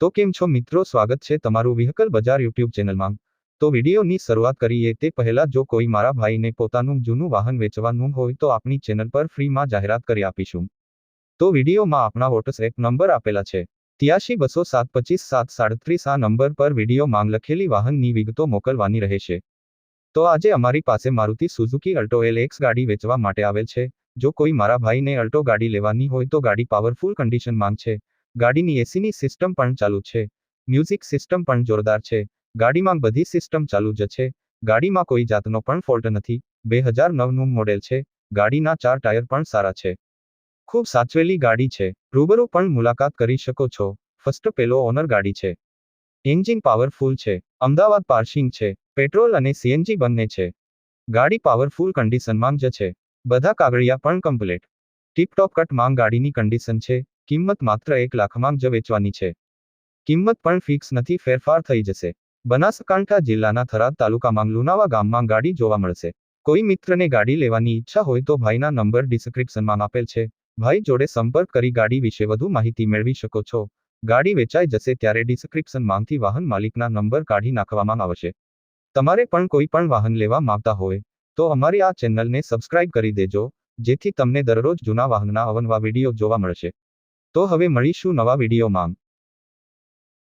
તો કેમ છો મિત્રો? સ્વાગત છે તમારું વ્હીકલ બજાર યુટ્યુબ ચેનલમાં. તો વિડીયોની શરૂઆત કરીએ તે પહેલા જો કોઈ મારા ભાઈને પોતાનું જૂનું વાહન વેચવાનું હોય તો આપણી ચેનલ પર ફ્રીમાં જાહેરાત કરી આપીશું. તો વિડીયોમાં આપણા વોટ્સએપ નંબર આપેલા છે. ત્યાસી બસો સાત પચીસ સાત સાડત્રીસ આ નંબર પર વીડિયો માંગ લખેલી વાહનની વિગતો મોકલવાની રહેશે. તો આજે અમારી પાસે Maruti Suzuki Alto L X ગાડી વેચવા માટે આવેલ છે. જો કોઈ મારા ભાઈને અલ્ટો ગાડી લેવાની હોય તો ગાડી પાવરફુલ કન્ડિશન માંગ છે. ગાડીની એસીની સિસ્ટમ પણ ચાલુ છે. મ્યુઝિક સિસ્ટમ પણ જોરદાર છે. ગાડીમાં બધી સિસ્ટમ ચાલુ જ છે. ગાડીમાં કોઈ જાતનો પણ ફોલ્ટ નથી. બે હજાર નવનું મોડેલ છે. ગાડીના ચાર ટાયર પણ સારા છે. ખૂબ સાચવેલી ગાડી છે. રૂબરૂ પણ મુલાકાત કરી શકો છો. ફર્સ્ટ પેલો ઓનર ગાડી છે. એન્જિન પાવરફુલ છે. અમદાવાદ પાર્સિંગ છે. પેટ્રોલ અને સીએનજી બંને છે. ગાડી પાવરફુલ કન્ડિશનમાં જ છે. બધા કાગળિયા પણ કમ્પ્લીટ. ટીપટોપ કટ માંગ ગાડીની કન્ડિશન છે. કિંમત માત્ર એક લાખમાં જ વેચવાની છે. કિંમત પણ ફિક્સ નથી, ફેરફાર થઈ જશે. બનાસકાંઠા જિલ્લાના થરાદ તાલુકામાં લુનાવા ગામમાં ગાડી જોવા મળશે. કોઈ મિત્રને ગાડી લેવાની ઈચ્છા હોય તો ભાઈના નંબર ડિસ્ક્રિપ્શનમાં આપેલ છે. ભાઈ જોડે સંપર્ક કરી ગાડી વિશે વધુ માહિતી મેળવી શકો છો. ગાડી વેચાઈ જશે ત્યારે ડિસ્ક્રિપ્શનમાંથી વાહન માલિકના નંબર કાઢી નાખવામાં આવશે. તમારે પણ કોઈ પણ વાહન લેવા માંગતા હોય, તો અમારી આ ચેનલને સબસ્ક્રાઇબ કરી દેજો, જેથી તમને દરરોજ જૂના વાહનના અવનવા વીડિયો જોવા મળશે. તો હવે મળીશું નવા વિડીયોમાં.